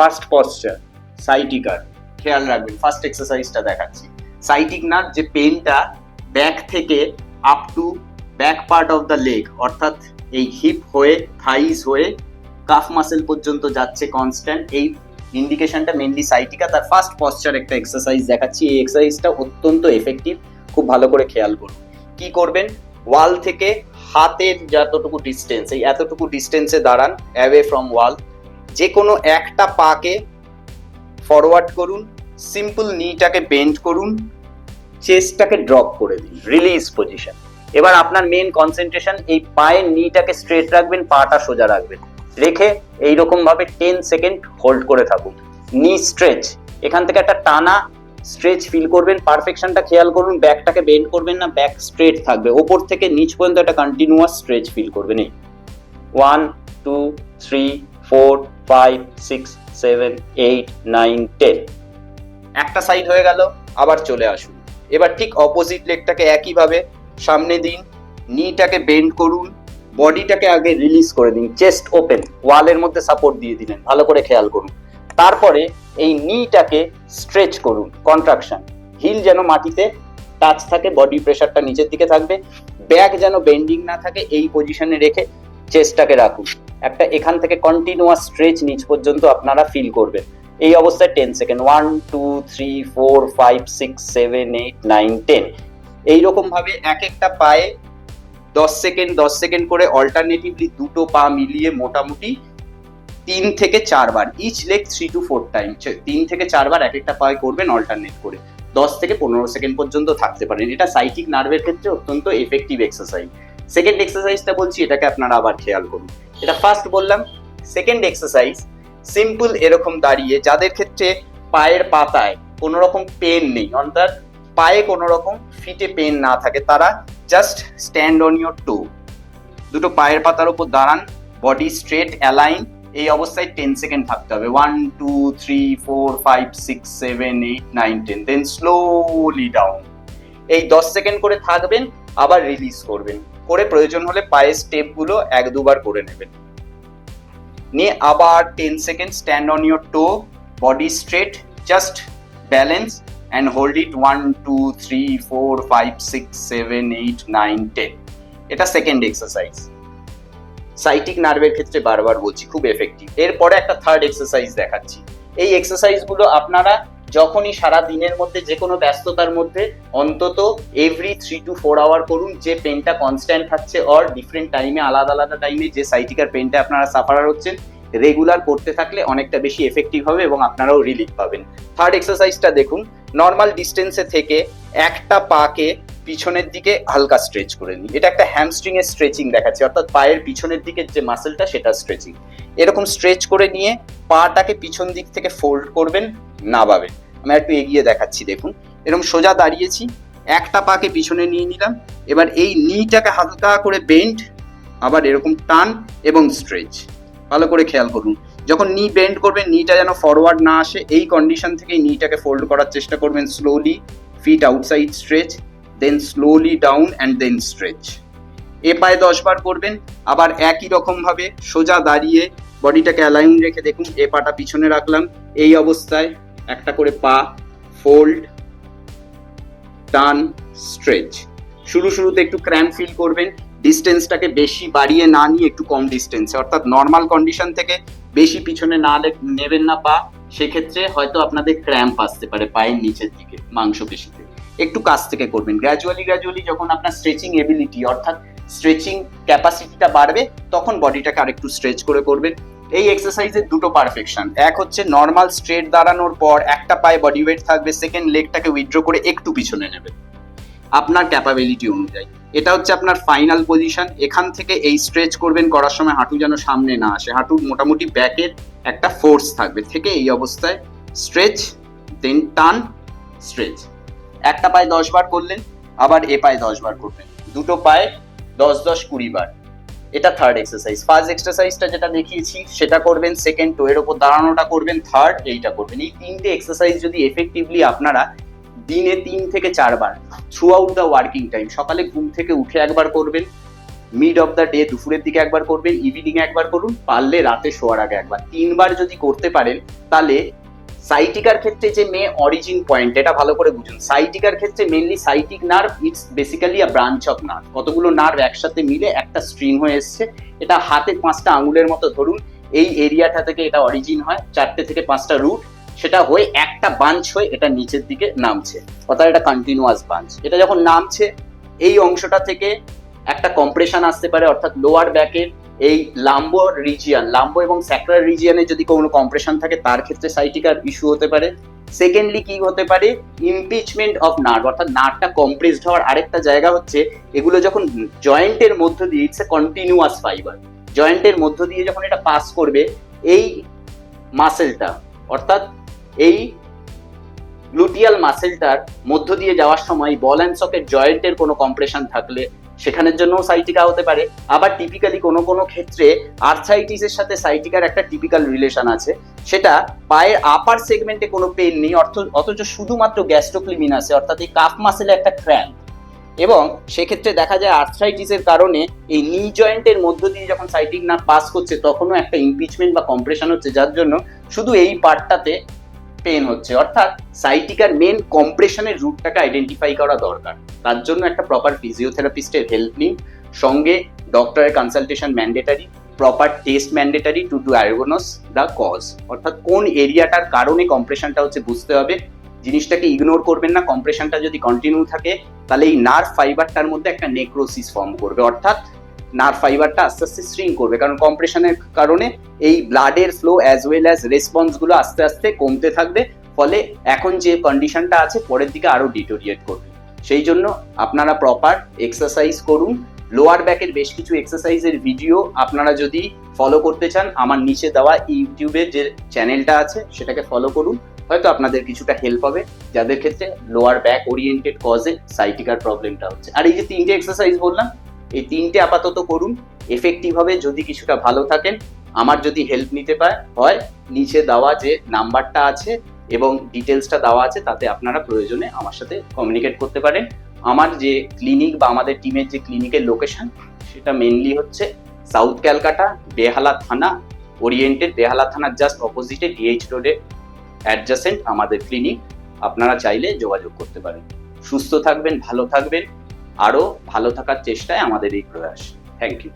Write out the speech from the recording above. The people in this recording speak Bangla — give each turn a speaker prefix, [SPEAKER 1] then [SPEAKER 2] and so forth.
[SPEAKER 1] ফার্স্ট পশ্চার সাইটিকার খেয়াল রাখবেন ফার্স্ট এক্সারসাইজটা দেখাচ্ছি। সাইটিক নার্ভ যে পেনটা ব্যাক থেকে up to back part of the leg অর্থাৎ এই হিপ হয়ে থাইস হয়ে কাফ মাসেল পর্যন্ত যাচ্ছে কনস্ট্যান্ট এই ইন্ডিকেশনটা মেনলি সাইটিকা তার ফার্স্ট পশ্চার একটা এক্সারসাইজ দেখাচ্ছি। এই এক্সারসাইজটা অত্যন্ত এফেক্টিভ খুব ভালো করে খেয়াল করুন। কি করবেন? ওয়াল থেকে হাতের যতটুকু ডিস্টেন্স এই এতটুকু ডিস্টেন্সে দাঁড়ান অ্যাওয়ে ফ্রম ওয়াল যে কোনো একটা পাকে ফরওয়ার্ড করুন সিম্পল নিটাকে বেন্ড করুন চেস্টটাকে ড্রপ করে দিন রিলিজ পজিশন এবার আপনার মেন কনসেন্ট্রেশন এই পায়ের নিটাকে স্ট্রেট রাখবেন, পাটা সোজা রাখবেন। রেখে এইরকম ভাবে টেন সেকেন্ড হোল্ড করে থাকুন। নি স্ট্রেচ এখান থেকে একটা টানা স্ট্রেচ ফিল করবেন পারফেকশনটা খেয়াল করুন ব্যাকটাকে বেন্ড করবেন না ব্যাক স্ট্রেট থাকবে। ওপর থেকে নিচ পর্যন্ত একটা কন্টিনিউয়াস স্ট্রেচ ফিল করবেন। এই। One two three four five six seven eight nine ten একটা সাইড হয়ে গেল, আবার চলে আসুন। এবার ঠিক অপোজিট লেগটাকে একইভাবে সামনে দিন নিটাকে বেন্ড করুন বডিটাকে আগে রিলিজ করে দিন চেস্ট ওপেন ওয়ালের মধ্যে সাপোর্ট দিয়ে দিলেন, ভালো করে খেয়াল করুন। তারপরে এই নিটাকে স্ট্রেচ করুন কন্ট্রাকশন হিল যেন মাটিতে টাচ থাকে বডি প্রেশারটা নিচের দিকে থাকবে। ব্যাক যেন বেন্ডিং না থাকে, এই পজিশনে রেখে চেস্টটাকে রাখুন। একটা এখান থেকে কন্টিনিউয়াস স্ট্রেচ নিচ পর্যন্ত আপনারা ফিল করবেন। এই অবস্থায় ten second one two three four five six seven eight nine ten এইরকম ভাবে এক একটা পায়ে দশ সেকেন্ড দশ সেকেন্ড করে অল্টারনেটিভলি দুটো পা মিলিয়ে মোটামুটি তিন থেকে চারবার each leg three two four time তিন থেকে চারবার এক একটা পায়ে করবেন অল্টারনেট করে। দশ থেকে পনেরো সেকেন্ড পর্যন্ত থাকতে পারেন। এটা সাইটিক নার্ভের ক্ষেত্রে অত্যন্ত এফেক্টিভ এক্সারসাইজ সেকেন্ড এক্সারসাইজটা বলছি, এটাকে আপনারা আবার খেয়াল করুন। এটা ফার্স্ট বললাম। সেকেন্ড এক্সারসাইজ সিম্পল এরকম দাঁড়িয়ে, যাদের ক্ষেত্রে পায়ের পাতায় কোনো রকম পেন নেই, অর্থাৎ পায়ে কোনো রকম ফিটে পেন না থাকে, তারা just stand on your toe দুটো পায়ের পাতার উপর দাঁড়ান বডি স্ট্রেট অ্যালাইন এই অবস্থায় টেন সেকেন্ড থাকতে হবে। One two three four five six seven eight nine ten then slowly down এই দশ সেকেন্ড করে থাকবেন, আবার রিলিজ করবেন। করে প্রয়োজন হলে পায়ের স্টেপগুলো এক দুবার করে নেবেন। নিয়ে আবার ten second stand on your toe body straight just balance and hold it one two three four five six seven eight nine ten এটা সেকেন্ড এক্সারসাইজ সাইটিক নার্ভের ক্ষেত্রে বারবার বলছি, খুব এফেক্টিভ এরপরে একটা থার্ড এক্সারসাইজ দেখাচ্ছি। এই এক্সারসাইজগুলো আপনারা যখনই সারা দিনের মধ্যে যে কোনো ব্যস্ততার মধ্যে অন্তত every three two four hour করুন, যে পেনটা কনস্ট্যান্ট থাকছে অর ডিফারেন্ট টাইমে আলাদা আলাদা টাইমে যে সাইটিকার পেনটা আপনারা সাফারার হচ্ছেন রেগুলার করতে থাকলে অনেকটা বেশি এফেক্টিভ হবে এবং আপনারাও রিলিফ পাবেন। থার্ড এক্সারসাইজটা দেখুন নর্মাল ডিস্টেন্সে থেকে একটা পাকে পিছনের দিকে হালকা স্ট্রেচ করে নিই এটা একটা হ্যামস্ট্রিং এর স্ট্রেচিং দেখাচ্ছে, অর্থাৎ পায়ের পিছনের দিকের যে মাসেলটা সেটা স্ট্রেচিং এরকম স্ট্রেচ করে নিয়ে পাটাকে পিছন দিক থেকে ফোল্ড করবেন নাবাবেন আমি একটু এগিয়ে দেখাচ্ছি, দেখুন। এরকম সোজা দাঁড়িয়েছি, একটা পাকে পিছনে নিয়ে নিলাম। এবার এই নিটাকে হালকা করে বেন্ড, আবার এরকম টান এবং স্ট্রেচ। ভালো করে খেয়াল করুন। যখন নি বেন্ড করবেন, নিটা যেন ফরওয়ার্ড না আসে, এই কন্ডিশন থেকে নিটাকে ফোল্ড করার চেষ্টা করবেন slowly feet outside stretch then slowly down and then stretch এ পায়ে দশ বার করবেন, আবার একই রকমভাবে সোজা দাঁড়িয়ে বডিটাকে অ্যালাইন রেখে দেখুন, এ পাটা পিছনে রাখলাম, এই অবস্থায় একটা করে পা ফোল্ড টান স্ট্রেচ শুরু শুরুতে একটু ক্র্যাম ফিল করবেন। ডিস্টেন্সটাকে বেশি বাড়িয়ে না নিয়ে একটু কম ডিস্টেন্সে অর্থাৎ নর্মাল কন্ডিশন থেকে বেশি পিছনে না নেবেন না পা, সেক্ষেত্রে হয়তো আপনাদের ক্র্যাম্প আসতে পারে পায়ের নিচের দিকে, মাংসপেশিতে। একটু কাছ থেকে করবেন। গ্র্যাজুয়ালি গ্র্যাজুয়ালি যখন আপনার স্ট্রেচিং এবিলিটি অর্থাৎ স্ট্রেচিং ক্যাপাসিটিটা বাড়বে, তখন বডিটাকে আরেকটু স্ট্রেচ করে করবেন। এই এক্সারসাইজের দুটো পারফেকশন এক হচ্ছে নর্মাল স্ট্রেট দাঁড়ানোর পর একটা পায়ে বডি ওয়েট থাকবে সেকেন্ড লেগটাকে উইথড্র করে একটু পিছনে নেবে। আপনার ক্যাপাবিলিটি অনুযায়ী। এটা হচ্ছে আপনার ফাইনাল পজিশন এখান থেকে এই স্ট্রেচ করবেন, করার সময় হাঁটু যেন সামনে না আসে। হাঁটুর মোটামুটি ব্যাকের একটা ফোর্স থাকবে। থেকে এই অবস্থায় স্ট্রেচ দেন টান স্ট্রেচ একটা পায়ে দশ বার করলেন, আবার এ পায়ে দশ বার করবেন। দুটো পায়ে দশ দশ কুড়ি বার। এটা থার্ড এক্সারসাইজ ফার্স্ট এক্সারসাইজটা যেটা দেখিয়েছি, সেটা করবেন সেকেন্ড টো এর ওপর দাঁড়ানোটা করবেন থার্ড এইটা করবেন। এই তিনটে এক্সারসাইজ যদি এফেক্টিভলি আপনারা দিনে তিন থেকে চারবার throughout the working time সকালে ঘুম থেকে উঠে একবার করবেন মিড অফ দ্য ডে দুপুরের দিকে একবার করবেন ইভিনিং একবার করুন, পারলে রাতে শোয়ার আগে একবার। তিনবার যদি করতে পারেন, তাহলে সাইটিকার ক্ষেত্রে যে মে অরিজিন পয়েন্ট এটা ভালো করে বুঝুন। সাইটিকার ক্ষেত্রে mainly sciatic nerve it's basically a branch of nerve কতগুলো নার্ভ একসাথে মিলে একটা স্ট্রিং হয়ে এসছে। এটা হাতে পাঁচটা আঙুলের মতো ধরুন, এই এরিয়াটা থেকে এটা অরিজিন হয়, চারটে থেকে পাঁচটা রুট সেটা হয়ে একটা বাঞ্চ হয়ে এটা নিচের দিকে নামছে। অর্থাৎ এটা কন্টিনিউয়াস বাঞ্চ এটা যখন নামছে, এই অংশটা থেকে একটা কম্প্রেশন আসতে পারে, অর্থাৎ লোয়ার ব্যাকের এই লাম্বো রিজিয়ান লাম্বো এবং স্যাক্রার রিজিয়ানে যদি কোনো কম্প্রেশন থাকে, তার ক্ষেত্রে সাইটিকার ইস্যু হতে পারে। সেকেন্ডলি কি হতে পারে? ইমপিচমেন্ট অফ নার্ভ অর্থাৎ নার্ভটা কম্প্রেসড হওয়ার আরেকটা জায়গা হচ্ছে, এগুলো যখন জয়েন্টের মধ্য দিয়ে ইটস এ কন্টিনিউয়াস ফাইবার জয়েন্টের মধ্য দিয়ে যখন এটা পাস করবে, এই মাসেলটা অর্থাৎ এই গ্লুটিয়াল মাসেলটার মধ্য দিয়ে যাওয়ার সময় বল অ্যান্ড সকেট জয়েন্টের কোনো কম্প্রেশন থাকলে সেখানের জন্য সাইটিকা হতে পারে। আবার টিপিক্যালি কোনো কোনো ক্ষেত্রে আর্থাইটিসের সাথে সাইটিকার একটা টিপিক্যাল রিলেশন আছে। সেটা পায়ের আপার সেগমেন্টে কোনো পেন নেই, অর্থ, অথচ শুধুমাত্র গ্যাস্ট্রোক্লিমিন আছে, অর্থাৎ এই কাফ মাসেলে একটা ক্র্যাম্প এবং সেক্ষেত্রে দেখা যায় আর্থ্রাইটিসের কারণে এই নি জয়েন্টের মধ্য দিয়ে যখন সাইটিক না পাস করছে, তখনও একটা ইমপিচমেন্ট বা কম্প্রেশন হচ্ছে, যার জন্য শুধু এই পার্টটাতে পেন হচ্ছে। অর্থাৎ সাইটিকার মেন কম্প্রেশনের রুটটাকে আইডেন্টিফাই করা দরকার। তার জন্য একটা প্রপার ফিজিওথেরাপিস্টের হেল্প নিন। সঙ্গে ডক্টরের consultation mandatory proper test mandatory to do অ্যারগোনস the cause অর্থাৎ কোন এরিয়াটার কারণে কম্প্রেশনটা হচ্ছে বুঝতে হবে। জিনিসটাকে ইগনোর করবেন না। কম্প্রেশনটা যদি কন্টিনিউ থাকে, তাহলে এই নার্ভ ফাইবারটার মধ্যে একটা নেক্রোসিস ফর্ম করবে। অর্থাৎ নার্ভ ফাইবারটা আস্তে আস্তে স্ট্রিং করবে। কারণ কম্প্রেশনের কারণে এই ব্লাডের ফ্লো অ্যাজ ওয়েল অ্যাজ রেসপন্সগুলো আস্তে আস্তে কমতে থাকবে। ফলে এখন যে কন্ডিশনটা আছে, পরের দিকে আরও ডিটোরিয়েট করবে। সেই জন্য আপনারা প্রপার এক্সারসাইজ করুন। লোয়ার ব্যাকের বেশ কিছু এক্সারসাইজের ভিডিও আপনারা যদি ফলো করতে চান, আমার নিচে দেওয়া ইউটিউবের যে চ্যানেলটা আছে, সেটাকে ফলো করুন। হয়তো আপনাদের কিছুটা হেল্প হবে। যাদের ক্ষেত্রে লোয়ার ব্যাক ওরিয়েন্টেড কজে সাইটিকার প্রবলেমটা হচ্ছে। আর এই যে তিনটে এক্সারসাইজ বললাম এই তিনটে আপাতত করুন। এফেক্টিভ হবে যদি কিছুটা ভালো থাকেন আমার যদি হেল্প নিতে পায়, হয় নিচে দেওয়া যে নাম্বারটা আছে এবং ডিটেলসটা দেওয়া আছে, তাতে আপনারা প্রয়োজনে আমার সাথে কমিউনিকেট করতে পারেন। আমার যে ক্লিনিক বা আমাদের টিমের যে ক্লিনিকের লোকেশন সেটা মেনলি হচ্ছে সাউথ ক্যালকাটা বেহালা থানা ওরিয়েন্টেড বেহালা থানার জাস্ট অপোজিটে ডিএইচ রোডে অ্যাডজাসেন্ট আমাদের ক্লিনিক আপনারা চাইলে যোগাযোগ করতে পারেন। সুস্থ থাকবেন, ভালো থাকবেন। আরও ভালো থাকার চেষ্টায় আমাদের এই প্রয়াস। Thank you